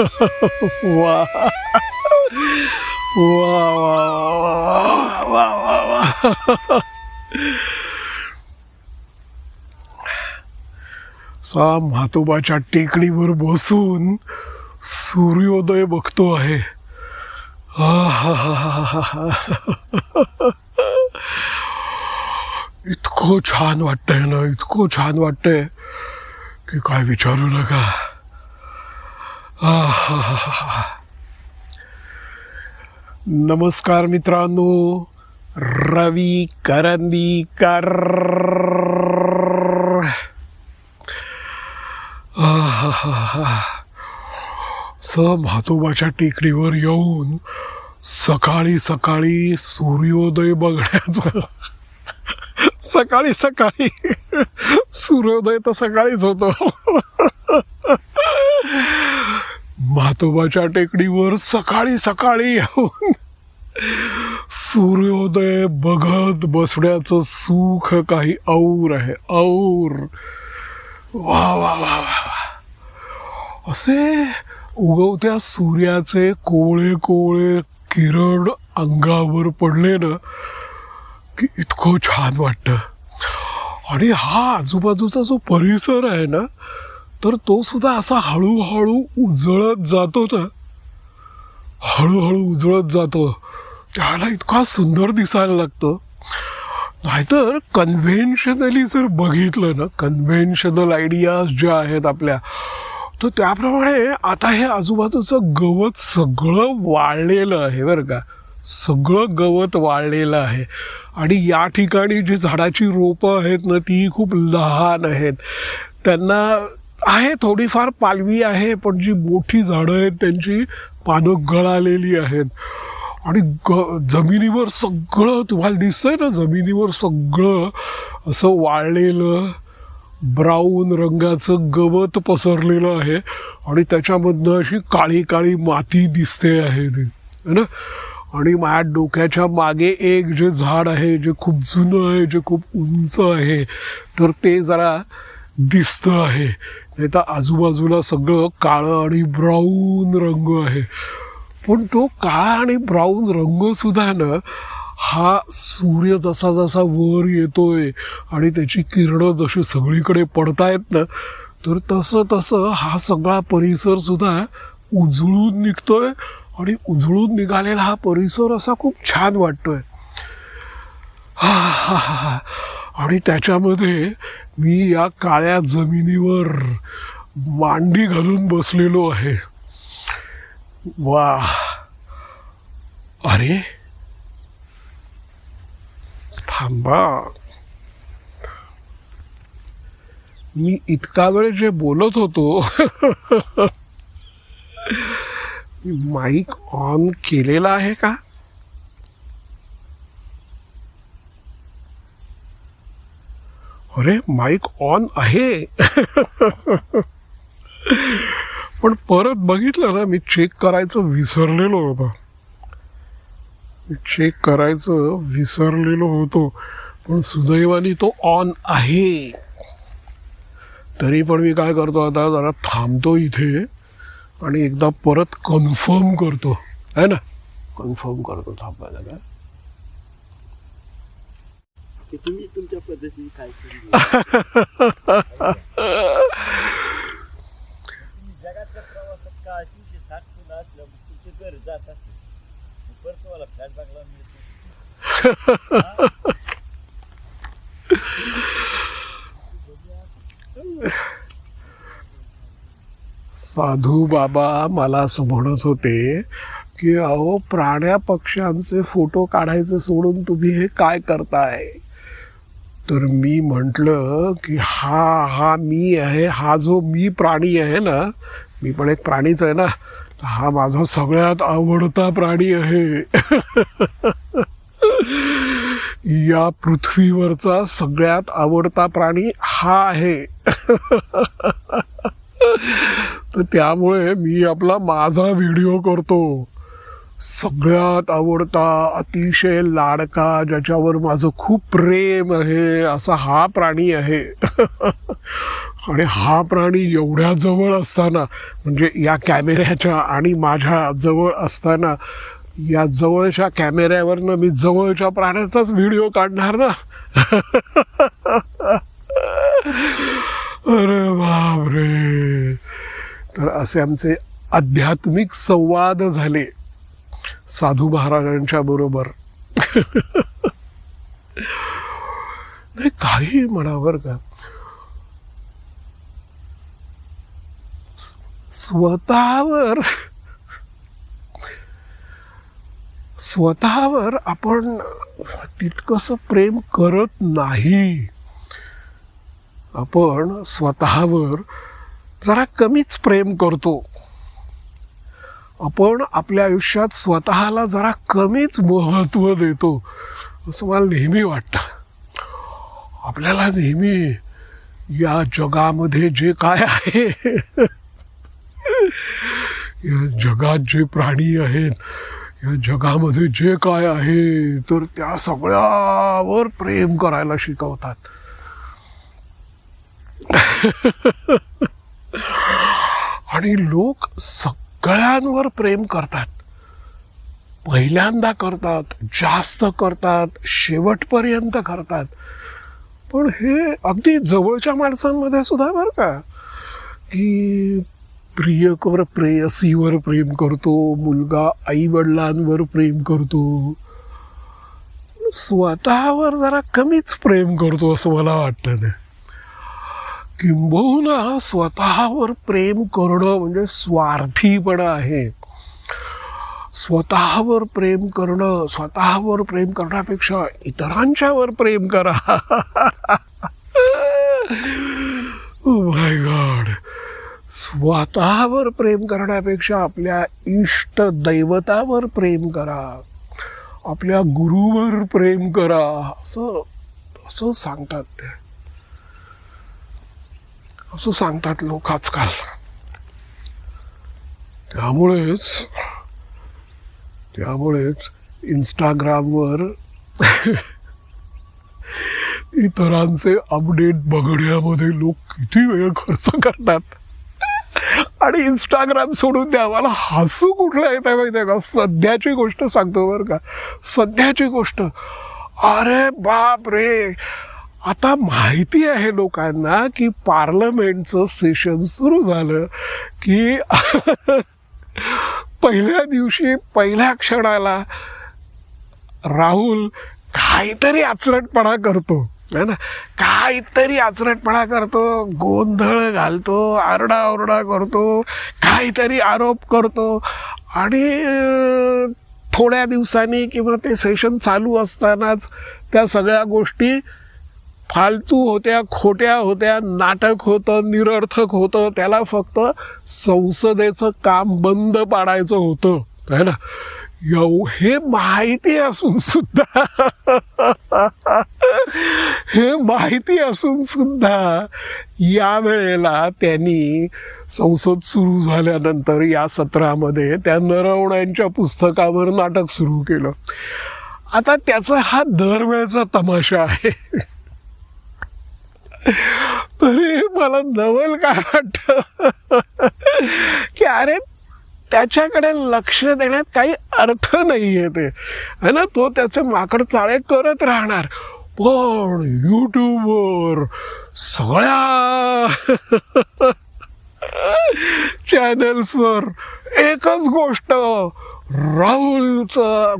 वा. वा वा वा वा वा सा म्हातोबाच्या टेकडीवर बसून सूर्योदय बघतो आहे. इतकं छान वाटतंय ना इतकं छान वाटतंय की काय विचारू नका. नमस्कार मित्रांनो रवी करंदीकर. आहाहाहा. स म्हातोबाच्या टेकडीवर येऊन सकाळी सकाळी सूर्योदय बघण्याचं सकाळी सकाळी सूर्योदय तर सकाळीच होतो. म्हातोबाच्या टेकडीवर सकाळी सकाळी येऊन सूर्योदय बघत बसण्याचं सुख काही और आहे और वा वा वा वा असे उगवत्या सूर्याचे कोळे कोळे किरण अंगावर पडले ना की इतकं छान वाटतं. आणि हा आजूबाजूचा जो परिसर आहे ना तर तो सुद्धा असा हळूहळू उजळत जातो ना हळूहळू उजळत जातो. त्याला इतका सुंदर दिसायला लागतं. नाहीतर कन्व्हेन्शनली जर बघितलं ना कन्व्हेन्शनल आयडियाज ज्या आहेत आपल्या तर त्याप्रमाणे आता हे आजूबाजूचं गवत सगळं वाळलेलं आहे बरं का. सगळं गवत वाळलेलं आहे. आणि या ठिकाणी जी झाडाची रोपं आहेत ना ती खूप लहान आहेत. त्यांना आहे थोडीफार पालवी आहे पण जी मोठी झाडं आहेत त्यांची पानं गळालेली आहेत. आणि ग जमिनीवर सगळं तुम्हाला दिसतंय ना जमिनीवर सगळं असं वाळलेलं ब्राऊन रंगाचं गवत पसरलेलं आहे. आणि त्याच्यामधनं अशी काळी काळी माती दिसते आहे ती है ना? आणि माझ्या डोक्याच्या मागे एक जे झाड आहे जे खूप जुनं आहे जे खूप उंच आहे तर ते जरा दिसतं आहे. नाही तर आजूबाजूला सगळं काळं आणि ब्राऊन रंग आहे पण तो काळा आणि ब्राऊन रंगसुद्धा ना हा सूर्य जसा जसा वर येतोय आणि त्याची किरणं जशी सगळीकडे पडतायत ना तर तसं तसं हा सगळा परिसरसुद्धा उजळून निघतोय आणि उजळून निघालेला हा परिसर असा खूप छान वाटतोय हा, हा, हा, हा. आणि त्याच्यामध्ये मी या काळ्या जमिनीवर मांडी घालून बसलेलो आहे. वा. अरे. थांबा. मी इतका वेळ जे बोलत होतो माईक ऑन केलेला आहे का? अरे माईक ऑन आहे. पण परत बघितलं ना मी चेक करायचं विसरलेलो होतो. मी चेक करायचं विसरलेलो होतो. पण सुदैवाने तो ऑन आहे. तरी पण मी काय करतो आता जरा थांबतो इथे आणि एकदा परत कन्फर्म करतो. आहे ना? कन्फर्म करतो थांबायला काय? की तुम्ही तुमच्या पद्धतीने काय जगातल्या प्रवासात का तीनशे साठ तुमचे घर जात असते परत तुम्हाला फॅट चांगला मिळतो साधू बाबा मला असं म्हणत होते की अहो प्राण्या पक्ष्यांचे फोटो काढायचे सोडून तुम्ही हे काय करताय? तर मी म्हटलं की हा हा मी आहे हा जो मी प्राणी आहे ना मी पण एक प्राणीच आहे ना हा माझा सगळ्यात आवडता प्राणी आहे. या पृथ्वीवरचा सगळ्यात आवडता प्राणी हा आहे. तर त्यामुळे मी आपला माझा व्हिडिओ करतो. सगळ्यात आवडता अतिशय लाडका ज्याच्यावर माझं खूप प्रेम आहे असा हा प्राणी आहे. आणि हा प्राणी एवढ्या जवळ असताना म्हणजे या कॅमेऱ्याच्या आणि माझ्या जवळ असताना या जवळच्या कॅमेऱ्यावरनं मी जवळच्या प्राण्याचाच व्हिडिओ काढणार ना? अरे बापरे! तर असे आमचे आध्यात्मिक संवाद झाले. साधू महाराजांच्या बरोबर. नाही काही म्हणा का. स्वतःवर स्वतःवर आपण तितकंसं प्रेम करत नाही. आपण स्वतःवर जरा कमीच प्रेम करतो. आपण आपल्या आयुष्यात स्वतःला जरा कमीच महत्त्व देतो असं मला नेहमी वाटतं. आपल्याला नेहमी या जगामध्ये जे काय आहे या जगात जे प्राणी आहेत या जगामध्ये जे काय आहे तर त्या सगळ्यावर प्रेम करायला शिकवतात. आणि लोक सगळ्यांवर प्रेम करतात. पहिल्यांदा करतात जास्त करतात शेवटपर्यंत करतात. पण हे अगदी जवळच्या माणसांमध्ये सुद्धा बरं का? की प्रियकर प्रेयसीवर प्रेम करतो मुलगा आई वडिलांवर प्रेम करतो. स्वतःवर जरा कमीच प्रेम करतो असं मला वाटतं किंबहुना स्वतःवर प्रेम करणं म्हणजे स्वार्थीपणा आहे. स्वतःवर प्रेम करणं स्वतःवर प्रेम करण्यापेक्षा इतरांच्यावर प्रेम करा. Oh माय गॉड स्वतःवर प्रेम करण्यापेक्षा आपल्या इष्ट दैवतावर प्रेम करा. आपल्या गुरुवर प्रेम करा. असं असं सांगतात ते. असं सांगतात लोक आजकाल. त्यामुळेच त्यामुळेच इंस्टाग्रामवर इतरांचे अपडेट बघण्यामध्ये लोक किती वेळ खर्च करतात. आणि इंस्टाग्राम सोडून द्या मला हसू कुठलं येत आहे माहिती आहे का? सध्याची गोष्ट सांगतो बरं का. सध्याची गोष्ट. अरे बाप रे आता माहिती आहे लोकांना की पार्लमेंटचं सेशन सुरू झालं की पहिल्या दिवशी पहिल्या क्षणाला राहुल काहीतरी आचरटपणा करतो है ना? काहीतरी आचरटपणा करतो गोंधळ घालतो आरडाओरडा करतो काहीतरी आरोप करतो आणि थोड्या दिवसांनी किंवा ते सेशन चालू असतानाच त्या सगळ्या गोष्टी फालतू होत्या खोट्या होत्या नाटक होतं निरर्थक होतं त्याला फक्त संसदेचं काम बंद पाडायचं होतं. है ना? एव हे माहिती असून सुद्धा हे माहिती असून सुद्धा या वेळेला त्यांनी संसद सुरू झाल्यानंतर या सत्रामध्ये त्या नरवण्यांच्या पुस्तकावर नाटक सुरू केलं. आता त्याचा हा दरवेळचा तमाशा आहे. तरी मला नवल काय वाटत? की अरे त्याच्याकडे लक्ष देण्यात काही अर्थ नाही आहे ते. है ना? तो त्याचे माकड चाळे करत राहणार. पण युट्यूबवर सगळ्या चॅनल्सवर एकच गोष्ट राहुलचं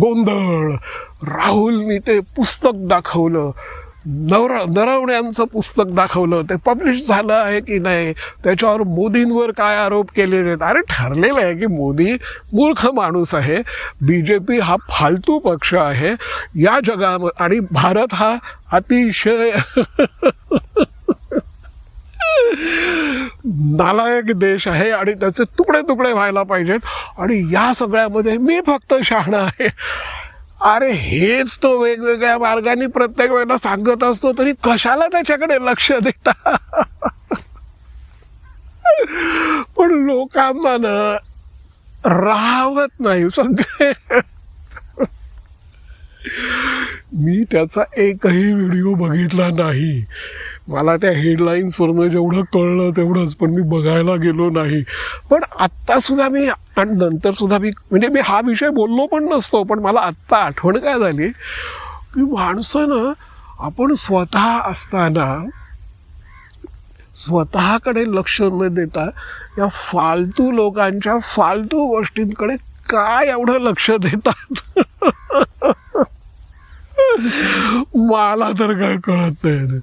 गोंधळ. राहुलनी ते पुस्तक दाखवलं. नवर नरवण्यांचं पुस्तक दाखवलं ते पब्लिश झालं आहे की नाही? त्याच्यावर मोदींवर काय आरोप केलेले आहेत? अरे ठरलेलं आहे की मोदी मूर्ख माणूस आहे. बी जे पी हा फालतू पक्ष आहे. या जगाम आणि भारत हा अतिशय नालायक देश आहे आणि त्याचे तुकडे तुकडे व्हायला पाहिजेत. आणि या सगळ्यामध्ये मी फक्त शहाणा आहे. अरे हेच तो वेगवेगळ्या मार्गाने प्रत्येक वेळेला सांगत असतो तरी कशाला त्याच्याकडे लक्ष देता? पण लोकांना ना राहवत नाही हो सगळे. मी त्याचा एकही व्हिडिओ बघितला नाही. मला त्या हेडलाईन्सवरनं जेवढं कळलं तेवढंच पण मी बघायला गेलो नाही. पण आत्ता सुद्धा मी आणि नंतर सुद्धा मी म्हणजे मी हा विषय बोललो पण नसतो पण मला आत्ता आठवण काय झाली की माणसं ना आपण स्वतः असताना स्वतःकडे लक्ष न देता या फालतू लोकांच्या फालतू गोष्टींकडे काय एवढं लक्ष देतात? मला तर काय कळत नाही.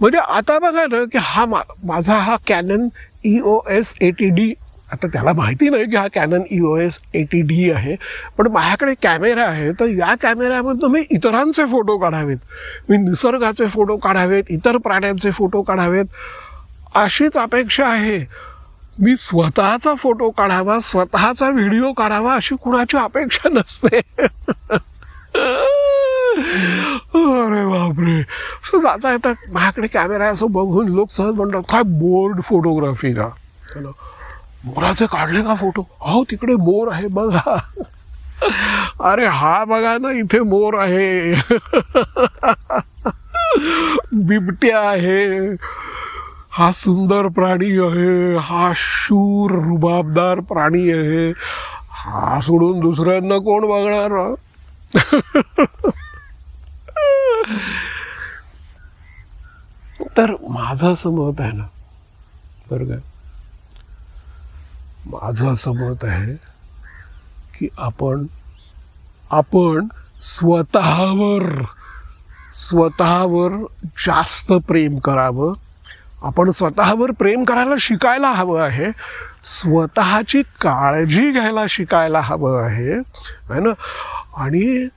म्हणजे आता बघा ना की हा मा माझा हा Canon E O S eighty D आता त्याला माहिती नाही की हा Canon E O S eighty D आहे पण माझ्याकडे कॅमेरा आहे तर या कॅमेऱ्यामध्ये मी इतरांचे फोटो काढावेत. मी निसर्गाचे फोटो काढावेत इतर प्राण्यांचे फोटो काढावेत. अशीच अपेक्षा आहे. मी स्वतःचा फोटो काढावा स्वतःचा व्हिडिओ काढावा अशी कुणाची अपेक्षा नसते. अरे बापरे. सो जाता येता माझ्याकडे कॅमेरा आहे असं बघून लोक सहज म्हणतात काय बोर्ड फोटोग्राफी का हॅलो मोराचे काढले का फोटो अहो तिकडे मोर आहे बघा. अरे हा बघा ना इथे मोर आहे. बिबट्या आहे. हा सुंदर प्राणी आहे. हा शूर रुबाबदार प्राणी आहे. हा सोडून दुसऱ्यांना कोण बघणार तर माझं असं मत आहे ना बरं का? माझं असं मत आहे की आपण आपण स्वतःवर स्वतःवर जास्त प्रेम करावं. आपण स्वतःवर प्रेम करायला शिकायला हवं आहे. स्वतःची काळजी घ्यायला शिकायला हवं आहे. है ना? आणि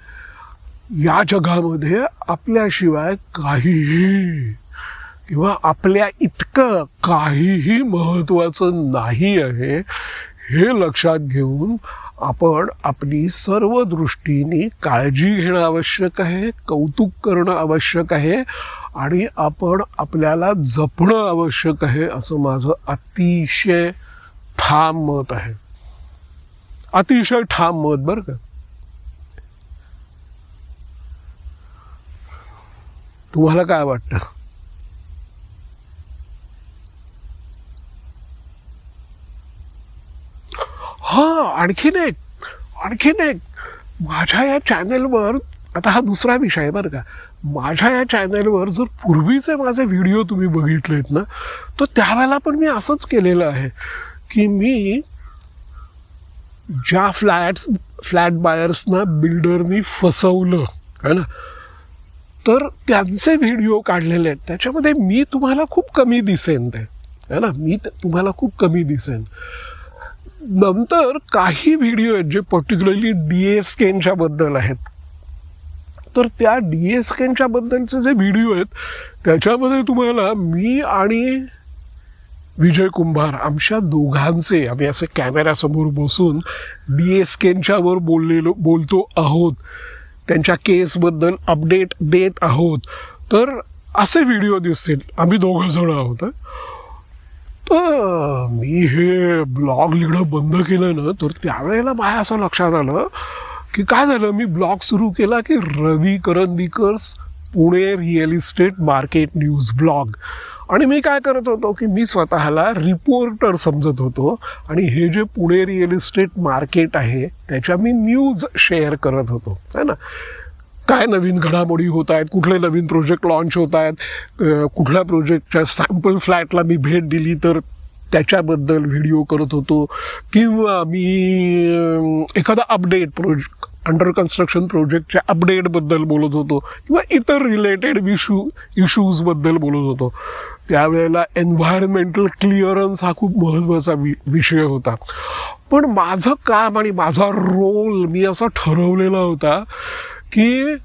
या जगामध्ये आपल्याशिवाय काहीही किंवा आपल्या इतकं काहीही महत्त्वाचं नाही आहे हे लक्षात घेऊन आपण आपली सर्व दृष्टीने काळजी घेणं आवश्यक आहे कौतुक करणं आवश्यक आहे आणि आपण आपल्याला जपणं आवश्यक आहे असं माझं अतिशय ठाम मत आहे. अतिशय ठाम मत बरं का? तुम्हाला काय वाटतं? हा आणखीन एक आणखीन एक. माझ्या या चॅनेलवर आता हा दुसरा विषय आहे बरं का. माझ्या या चॅनेलवर जर पूर्वीचे माझे व्हिडिओ तुम्ही बघितलेत ना तर त्यावेळेला पण मी असंच केलेलं आहे की मी ज्या फ्लॅट्स फ्लॅट बायर्सना बिल्डरनी फसवलं है ना? तर त्यांचे व्हिडिओ काढलेले आहेत. त्याच्यामध्ये मी तुम्हाला खूप कमी दिसेन ते. है ना? मी तुम्हाला खूप कमी दिसेन. नंतर काही व्हिडिओ आहेत जे पर्टिक्युलरली डी एस केनच्या बद्दल आहेत. तर त्या डी एस केनच्या बद्दलचे जे व्हिडिओ आहेत त्याच्यामध्ये तुम्हाला मी आणि विजय कुंभार आमच्या दोघांचे आम्ही असे कॅमेऱ्यासमोर बसून डी एस केनच्यावर बोललेलो बोलतो आहोत. त्यांच्या केसबद्दल अपडेट देत आहोत. तर असे व्हिडिओ दिसतील. आम्ही दोघं जण आहोत तर मी हे ब्लॉग लिहिणं बंद केलं ना तर त्यावेळेला माझ्या असं लक्षात आलं की काय झालं? मी ब्लॉग सुरू केला की Ravi Karandikar's Pune real estate market news blog. आणि मी काय करत होतो की मी स्वतःला रिपोर्टर समजत होतो. आणि हे जे पुणे रिअल इस्टेट मार्केट आहे त्याच्या मी न्यूज शेअर करत होतो. है ना? काय नवीन घडामोडी होत आहेत कुठले नवीन प्रोजेक्ट लॉन्च होत आहेत कुठल्या प्रोजेक्टच्या सॅम्पल फ्लॅटला मी भेट दिली तर त्याच्याबद्दल व्हिडिओ करत होतो. किंवा मी एखादा अपडेट प्रोजेक्ट अंडर कन्स्ट्रक्शन प्रोजेक्टच्या अपडेटबद्दल बोलत होतो. किंवा इतर रिलेटेड इशू इश्यूजबद्दल बोलत होतो. त्यावेळेला एन्व्हायरमेंटल क्लिअरन्स हा खूप महत्त्वाचा वि विषय होता. पण माझं काम आणि माझा रोल मी असा ठरवलेला होता की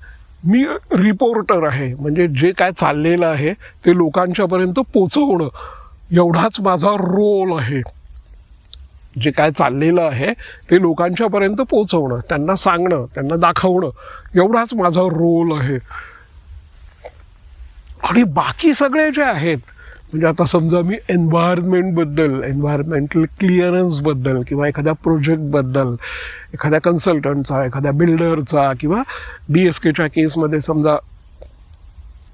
मी रिपोर्टर आहे. म्हणजे जे काय चाललेलं आहे ते लोकांच्यापर्यंत पोचवणं एवढाच माझा रोल आहे. जे काय चाललेलं आहे ते लोकांच्यापर्यंत पोचवणं त्यांना सांगणं त्यांना दाखवणं एवढाच माझा रोल आहे. आणि बाकी सगळे जे आहेत म्हणजे आता समजा मी एन्व्हायरमेंटबद्दल एन्व्हायरमेंटल क्लिअरन्सबद्दल किंवा एखाद्या प्रोजेक्टबद्दल एखाद्या कन्सल्टंटचा एखाद्या बिल्डरचा किंवा डी एस केच्या केसमध्ये समजा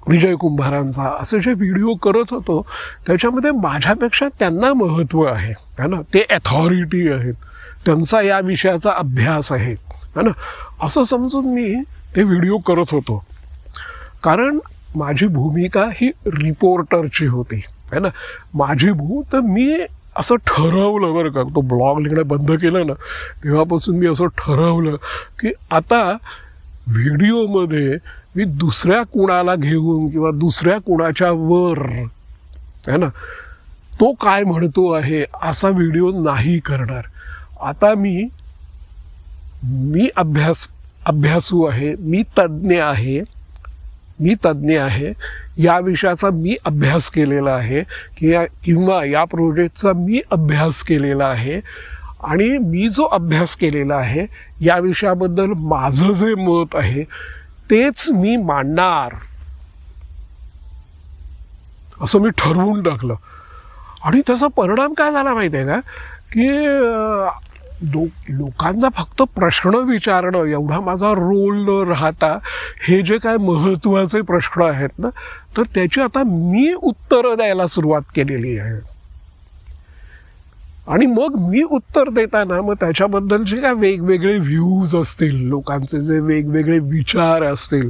विजय कुंभारांचा असे जे व्हिडिओ करत होतो त्याच्यामध्ये माझ्यापेक्षा त्यांना महत्त्व आहे. है ना? ते अथॉरिटी आहेत. त्यांचा या विषयाचा अभ्यास आहे. है ना? असं समजून मी ते व्हिडिओ करत होतो. कारण माझी भूमिका ही रिपोर्टरची होती है ना? माझी भू तर मी असं ठरवलं बरं का तो ब्लॉग लिहिणं बंद केलं ना तेव्हापासून मी असं ठरवलं की आता व्हिडिओमध्ये मी दुसऱ्या कुणाला घेऊन किंवा दुसऱ्या कुणाच्या वर है ना? तो काय म्हणतो आहे असा व्हिडिओ नाही करणार. आता मी मी अभ्यास अभ्यासू आहे मी तज्ज्ञ आहे मी तज्ज्ञ आहे. या विषयाचा मी अभ्यास केलेला आहे कि या किंवा या प्रोजेक्टचा मी अभ्यास केलेला आहे. आणि मी जो अभ्यास केलेला आहे या विषयाबद्दल माझं जे मत आहे तेच मी मांडणार. असं मी ठरवून टाकलं. आणि त्याचा परिणाम काय झाला माहिती आहे का की अं, लो लोकांना फक्त प्रश्न विचारणं एवढा माझा रोल न राहता हे जे काय महत्त्वाचे प्रश्न आहेत ना तर त्याची आता मी उत्तरं द्यायला सुरुवात केलेली आहे. आणि मग मी उत्तर देताना मग त्याच्याबद्दल जे काय वेगवेगळे व्ह्यूज असतील लोकांचे जे वेगवेगळे विचार असतील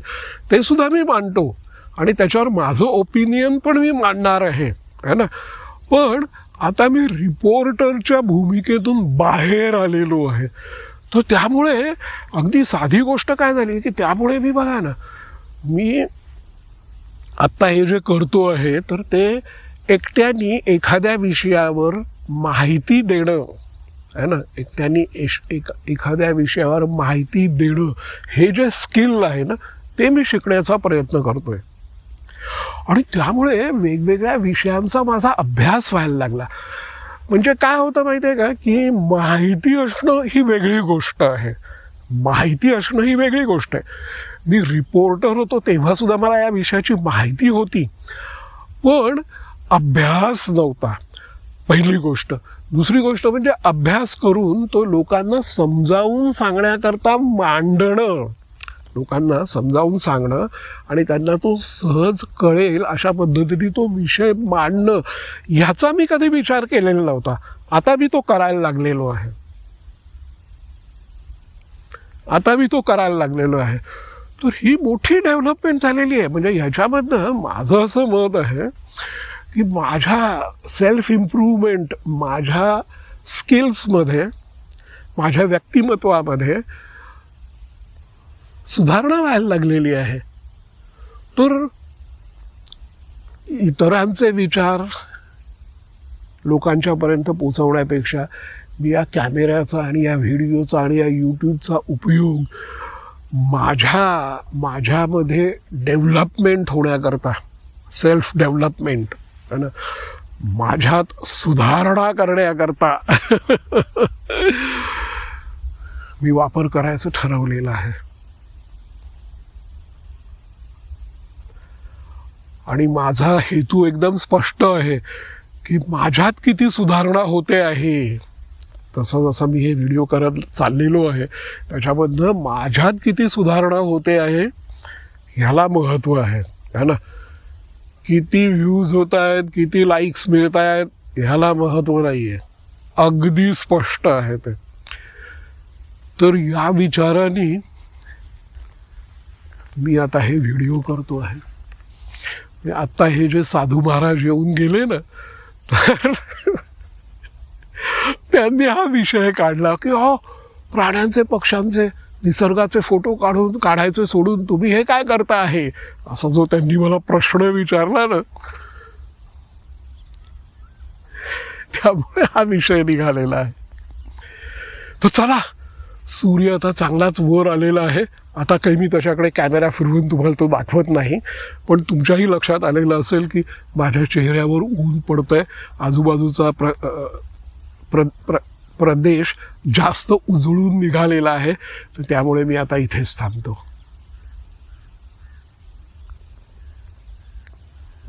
ते सुद्धा मी मांडतो. आणि त्याच्यावर माझं ओपिनियन पण मी मांडणार आहे है ना? पण आता मी रिपोर्टरच्या भूमिकेतून बाहेर आलेलो आहे. तर त्यामुळे अगदी साधी गोष्ट काय झाली की त्यामुळे मी बघा ना मी आत्ता हे जे करतो आहे तर ते एकट्याने एखाद्या विषयावर माहिती देणं आहे ना? एकट्याने एश एक एखाद्या विषयावर माहिती देणं हे जे स्किल आहे ना ते मी शिकण्याचा प्रयत्न करतोय. आणि त्यामुळे वेगवेगळ्या विषयांचा माझा अभ्यास व्हायला लागला. म्हणजे काय होतं माहिती आहे का की माहिती असणं ही वेगळी गोष्ट आहे. माहिती असणं ही वेगळी गोष्ट आहे. मी रिपोर्टर होतो तेव्हासुद्धा मला या विषयाची माहिती होती. पण अभ्यास नव्हता पहिली गोष्ट. दुसरी गोष्ट म्हणजे अभ्यास करून तो लोकांना समजावून सांगण्याकरता मांडणं. लोकांना समजावून सांगणं आणि त्यांना तो सहज कळेल अशा पद्धतीने तो विषय मांडणं ह्याचा मी कधी विचार केलेला नव्हता. आता मी तो करायला लागलेलो आहे. आता मी तो करायला लागलेलो आहे. तर ही मोठी डेव्हलपमेंट झालेली आहे. म्हणजे ह्याच्यामधनं माझं असं मत आहे की माझ्या सेल्फ इम्प्रूव्हमेंट माझ्या स्किल्समध्ये माझ्या व्यक्तिमत्वामध्ये सुधारणा व्हायला लागलेली आहे. तर इतरांचे विचार लोकांच्यापर्यंत पोचवण्यापेक्षा मी या कॅमेऱ्याचा आणि या व्हिडिओचा आणि या यूट्यूबचा उपयोग माझ्या माझ्यामध्ये डेव्हलपमेंट होण्याकरता सेल्फ डेव्हलपमेंट है ना माझ्यात सुधारणा करण्याकरता मी वापर करायचं ठरवलेलं आहे. आणि माझा हेतू एकदम स्पष्ट आहे की माझ्यात किती सुधारणा होते आहे. तसं जसं मी हे व्हिडिओ करत चाललेलो आहे. त्याच्यामधनं माझ्यात किती सुधारणा होते आहे ह्याला महत्त्व आहे. है ना? किती व्ह्यूज होत आहेत किती लाईक्स मिळत आहेत ह्याला महत्त्व नाही आहे अगदी स्पष्ट आहे ते. तर या विचाराने मी आता हे व्हिडिओ करतो आहे. आत्ता हे जे साधू महाराज येऊन गेले ना तर त्यांनी हा विषय काढला की हो प्राण्यांचे पक्ष्यांचे निसर्गाचे फोटो काढून काढायचे सोडून तुम्ही हे काय करता आहे? असा जो त्यांनी मला प्रश्न विचारला ना त्यामुळे हा विषय निघालेला आहे. तर चला सूर्य आता चांगलाच वर आलेला आहे. आता काही मी तशाकडे कॅमेरा फिरवून तुम्हाला तो दाखवत नाही. पण तुमच्याही लक्षात आलेलं असेल की माझ्या चेहऱ्यावर ऊन पडतंय. आजूबाजूचा प्र प्र प्र प्रदेश जास्त उजळून निघालेला आहे. तर त्यामुळे मी आता इथेच थांबतो.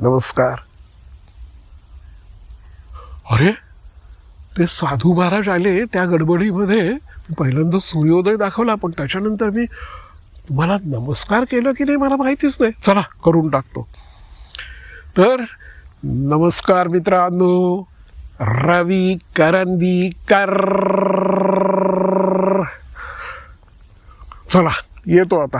नमस्कार. अरे ते साधू महाराज आले त्या गडबडीमध्ये? पहिल्यांदा सूर्योदय दाखवला पण त्याच्यानंतर मी तुम्हाला नमस्कार केलं की नाही मला माहितीच नाही. चला करून टाकतो. तर नमस्कार मित्रांनो. रवी करंदी कर चला येतो आता.